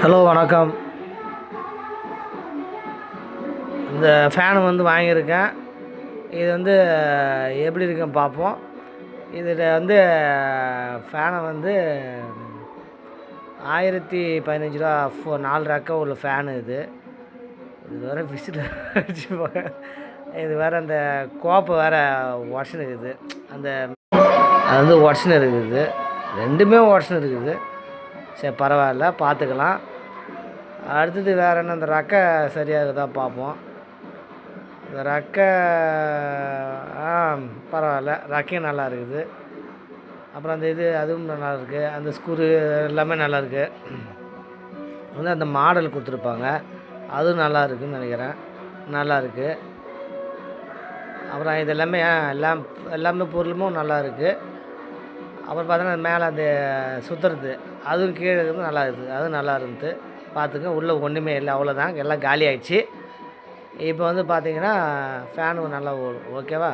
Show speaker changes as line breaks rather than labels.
Hello வணக்கம். இந்த fan வந்து வாங்கியிருக்கேன். இது வந்து எப்படி இருக்குன்னு பார்ப்போம். இதில் வந்து ஃபேனை வந்து ஆயிரத்தி பதினஞ்சு ரூபா ஃபோ நாலு ரக்கம் உள்ள ஃபேனு இது. இது வேறு விசில் இது வேறு அந்த கோப்பை வேறு உடச்சுன்னு இருக்குது. அந்த அது வந்து உடச்சுன்னு இருக்குது. ரெண்டுமே உடச்சுன்னு இருக்குது. சரி பரவாயில்ல பார்த்துக்கலாம். அடுத்தது வேறு என்ன இந்த ரெக்கை சரியாக இருக்குதா பார்ப்போம். இந்த ரெக்கை ஆ பரவாயில்ல ரெக்கையும் நல்லா இருக்குது. அப்புறம் அந்த இது அதுவும் நல்லா இருக்குது அந்த ஸ்க்ரூ எல்லாமே நல்லா இருக்குது வந்து அந்த மாடல் கொடுத்துருப்பாங்க. அதுவும் நல்லா இருக்குன்னு நினைக்கிறேன். நல்லா இருக்குது அப்புறம் இது எல்லாமே ஆ, எல்லாம் எல்லாமே பொருளுமும் நல்லா இருக்குது அப்புறம் பார்த்தோன்னா மேலே அந்த சுற்றுறது அதுவும் கீழே இருக்கிறது நல்லா இருக்குது. அதுவும் நல்லா இருந்தது. பார்த்துக்க உள்ளே ஒன்றுமே இல்லை. அவ்வளோதான். எல்லாம் காலி ஆயிடுச்சு. இப்போ வந்து பார்த்திங்கன்னா ஃபேனு நல்லா ஓடும் ஓகேவா?